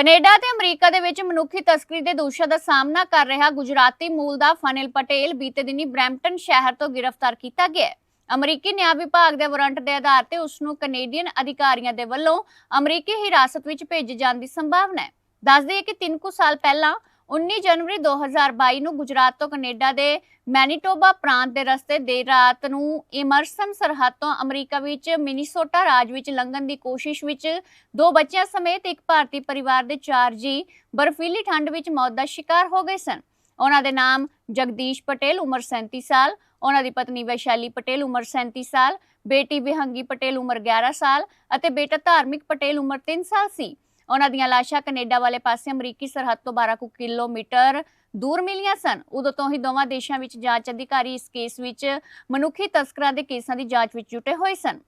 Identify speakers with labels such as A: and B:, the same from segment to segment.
A: Canada ਤੇ America ਦੇ ਵਿੱਚ ਮਨੁੱਖੀ ਤਸਕਰੀ ਦੇ ਦੋਸ਼ਾਂ ਦਾ ਸਾਹਮਣਾ ਕਰ ਰਿਹਾ ਗੁਜਰਾਤੀ ਮੂਲ ਦਾ ਫਨਿਲ ਪਟੇਲ ਬੀਤੇ ਦਿਨੀ ਬਰੈਂਪਟਨ ਸ਼ਹਿਰ ਤੋਂ ਗ੍ਰਿਫਤਾਰ ਕੀਤਾ ਗਿਆ ਹੈ। ਅਮਰੀਕੀ ਨਿਆਂ ਵਿਭਾਗ ਦੇ ਵਾਰੰਟ ਦੇ ਆਧਾਰ ਤੇ ਉਸ ਨੂੰ ਕੈਨੇਡੀਅਨ ਅਧਿਕਾਰੀਆਂ ਦੇ ਵੱਲੋਂ ਅਮਰੀਕੀ ਹਿਰਾਸਤ ਵਿੱਚ ਭੇਜੇ ਜਾਣ ਦੀ ਸੰਭਾਵਨਾ ਹੈ। ਦੱਸ ਦਈਏ ਕਿ 3 ਕੁ ਸਾਲ ਪਹਿਲਾਂ 19 ਜਨਵਰੀ 2022 ਨੂੰ ਗੁਜਰਾਤ ਤੋਂ ਕੈਨੇਡਾ ਦੇ ਮੈਨੀਟੋਬਾ ਪ੍ਰਾਂਤ ਦੇ ਰਸਤੇ ਦੇ ਰਾਤ ਨੂੰ ਇਮਰਸਨ ਸਰਹੱਦ ਤੋਂ ਅਮਰੀਕਾ ਵਿੱਚ ਮਿਨੀਸੋਟਾ ਰਾਜ ਵਿੱਚ ਲੰਘਣ ਦੀ ਕੋਸ਼ਿਸ਼ ਵਿੱਚ ਦੋ ਬੱਚਿਆਂ ਸਮੇਤ ਇੱਕ ਭਾਰਤੀ ਪਰਿਵਾਰ ਦੇ ਚਾਰ ਜੀ ਬਰਫੀਲੀ ਠੰਡ ਵਿੱਚ ਮੌਤ ਦਾ ਸ਼ਿਕਾਰ ਹੋ ਗਏ ਸਨ। ਉਹਨਾਂ ਦੇ ਨਾਮ ਜਗਦੀਸ਼ ਪਟੇਲ, ਉਮਰ 37 ਸਾਲ, ਉਹਨਾਂ ਦੀ ਪਤਨੀ ਵੈਸ਼ਾਲੀ ਪਟੇਲ, ਉਮਰ 37 ਸਾਲ, ਬੇਟੀ ਵਿਹੰਗੀ ਪਟੇਲ, ਉਮਰ 11 ਸਾਲ ਅਤੇ ਬੇਟਾ ਧਾਰਮਿਕ ਪਟੇਲ, ਉਮਰ 3 ਸਾਲ ਸੀ। ਉਹਨਾਂ ਦੀਆਂ ਲਾਸ਼ਾਂ ਕੈਨੇਡਾ ਵਾਲੇ ਪਾਸੇ ਅਮਰੀਕੀ ਸਰਹੱਦ ਤੋਂ 12 ਕੁ ਕਿਲੋਮੀਟਰ ਦੂਰ ਮਿਲੀਆਂ ਸਨ। ਉਦੋਂ ਤੋਂ ਹੀ ਦੋਵਾਂ ਦੇਸ਼ਾਂ ਵਿੱਚ ਜਾਂਚ ਅਧਿਕਾਰੀ ਇਸ ਕੇਸ ਵਿੱਚ ਮਨੁੱਖੀ ਤਸਕਰਾਂ ਦੇ ਕੇਸਾਂ ਦੀ ਜਾਂਚ ਵਿੱਚ ਜੁਟੇ ਹੋਏ ਸਨ।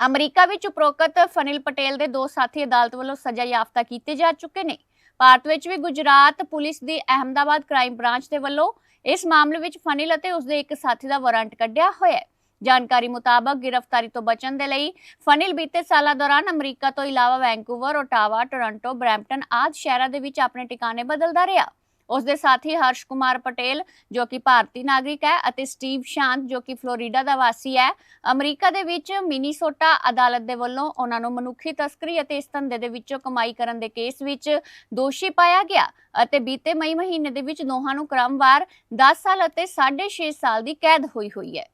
A: ਅਮਰੀਕਾ ਵਿੱਚ ਉਪਰੋਕਤ ਫਨਿਲ ਪਟੇਲ ਦੇ ਦੋ ਸਾਥੀ ਅਦਾਲਤ ਵੱਲੋਂ ਸਜ਼ਾ ਯਾਫਤਾ ਕੀਤੇ ਜਾ ਚੁੱਕੇ ਨੇ। ਭਾਰਤ ਵਿੱਚ ਵੀ ਗੁਜਰਾਤ ਪੁਲਿਸ ਦੀ ਅਹਮਦਾਬਾਦ ਕ੍ਰਾਈਮ ਬ੍ਰਾਂਚ ਦੇ ਵੱਲੋਂ ਇਸ ਮਾਮਲੇ ਵਿੱਚ ਫਨਿਲ ਅਤੇ ਉਸਦੇ ਇੱਕ ਸਾਥੀ ਦਾ ਵਾਰੰਟ ਕੱਢਿਆ ਹੋਇਆ ਹੈ। ਜਾਣਕਾਰੀ ਮੁਤਾਬਕ ਗ੍ਰਿਫਤਾਰੀ ਤੋਂ ਬਚਣ ਦੇ ਲਈ ਫਨਿਲ ਬੀਤੇ ਸਾਲਾਂ ਦੌਰਾਨ ਅਮਰੀਕਾ ਤੋਂ ਇਲਾਵਾ ਵੈਂਕੂਵਰ, ਓਟਾਵਾ, ਟੋਰਾਂਟੋ, ਬ੍ਰੈਂਪਟਨ ਆਦਿ ਸ਼ਹਿਰਾਂ ਦੇ ਵਿੱਚ ਆਪਣੇ ਟਿਕਾਣੇ ਬਦਲਦਾ ਰਿਹਾ। ਉਸ ਦੇ ਸਾਥੀ ਹਰਸ਼ ਕੁਮਾਰ ਪਟੇਲ ਜੋ ਕਿ ਭਾਰਤੀ ਨਾਗਰਿਕ ਹੈ ਅਤੇ ਸਟੀਵ ਸ਼ਾਂਤ ਜੋ ਕਿ ਫਲੋਰੀਡਾ ਦਾ ਵਾਸੀ ਹੈ ਅਮਰੀਕਾ ਦੇ ਵਿੱਚ ਮਿਨੀਸੋਟਾ ਅਦਾਲਤ ਦੇ ਵੱਲੋਂ ਉਹਨਾਂ ਨੂੰ ਮਨੁੱਖੀ ਤਸਕਰੀ ਅਤੇ ਇਸ ਧੰਦੇ ਦੇ ਵਿੱਚੋਂ ਕਮਾਈ ਕਰਨ ਦੇ ਕੇਸ ਵਿੱਚ ਦੋਸ਼ੀ ਪਾਇਆ ਗਿਆ ਅਤੇ ਬੀਤੇ ਮਈ ਮਹੀਨੇ ਦੇ ਵਿੱਚ ਦੋਹਾਂ ਨੂੰ ਕ੍ਰਮਵਾਰ 10 ਸਾਲ ਅਤੇ 6.5 ਸਾਲ ਦੀ ਕੈਦ ਹੋਈ ਹੋਈ ਹੈ।